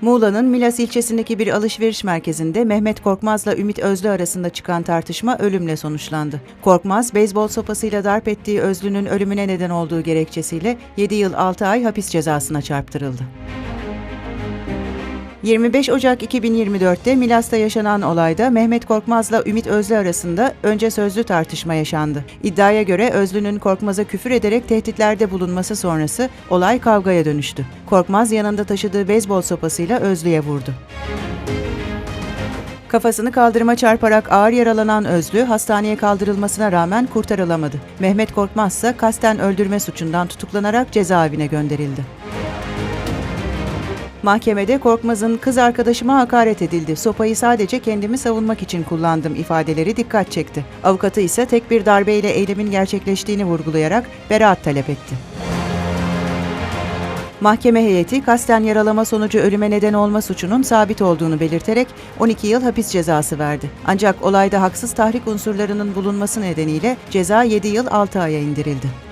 Muğla'nın Milas ilçesindeki bir alışveriş merkezinde Mehmet Korkmaz'la Ümit Özlü arasında çıkan tartışma ölümle sonuçlandı. Korkmaz, beyzbol sopasıyla darp ettiği Özlü'nün ölümüne neden olduğu gerekçesiyle 7 yıl 6 ay hapis cezasına çarptırıldı. 25 Ocak 2024'te Milas'ta yaşanan olayda Mehmet Korkmaz'la Ümit Özlü arasında önce sözlü tartışma yaşandı. İddiaya göre Özlü'nün Korkmaz'a küfür ederek tehditlerde bulunması sonrası olay kavgaya dönüştü. Korkmaz yanında taşıdığı beyzbol sopasıyla Özlü'ye vurdu. Kafasını kaldırıma çarparak ağır yaralanan Özlü hastaneye kaldırılmasına rağmen kurtarılamadı. Mehmet Korkmaz ise kasten öldürme suçundan tutuklanarak cezaevine gönderildi. Mahkemede Korkmaz'ın kız arkadaşıma hakaret edildi. Sopayı sadece kendimi savunmak için kullandım ifadeleri dikkat çekti. Avukatı ise tek bir darbeyle eylemin gerçekleştiğini vurgulayarak beraat talep etti. Mahkeme heyeti kasten yaralama sonucu ölüme neden olma suçunun sabit olduğunu belirterek 12 yıl hapis cezası verdi. Ancak olayda haksız tahrik unsurlarının bulunması nedeniyle ceza 7 yıl 6 aya indirildi.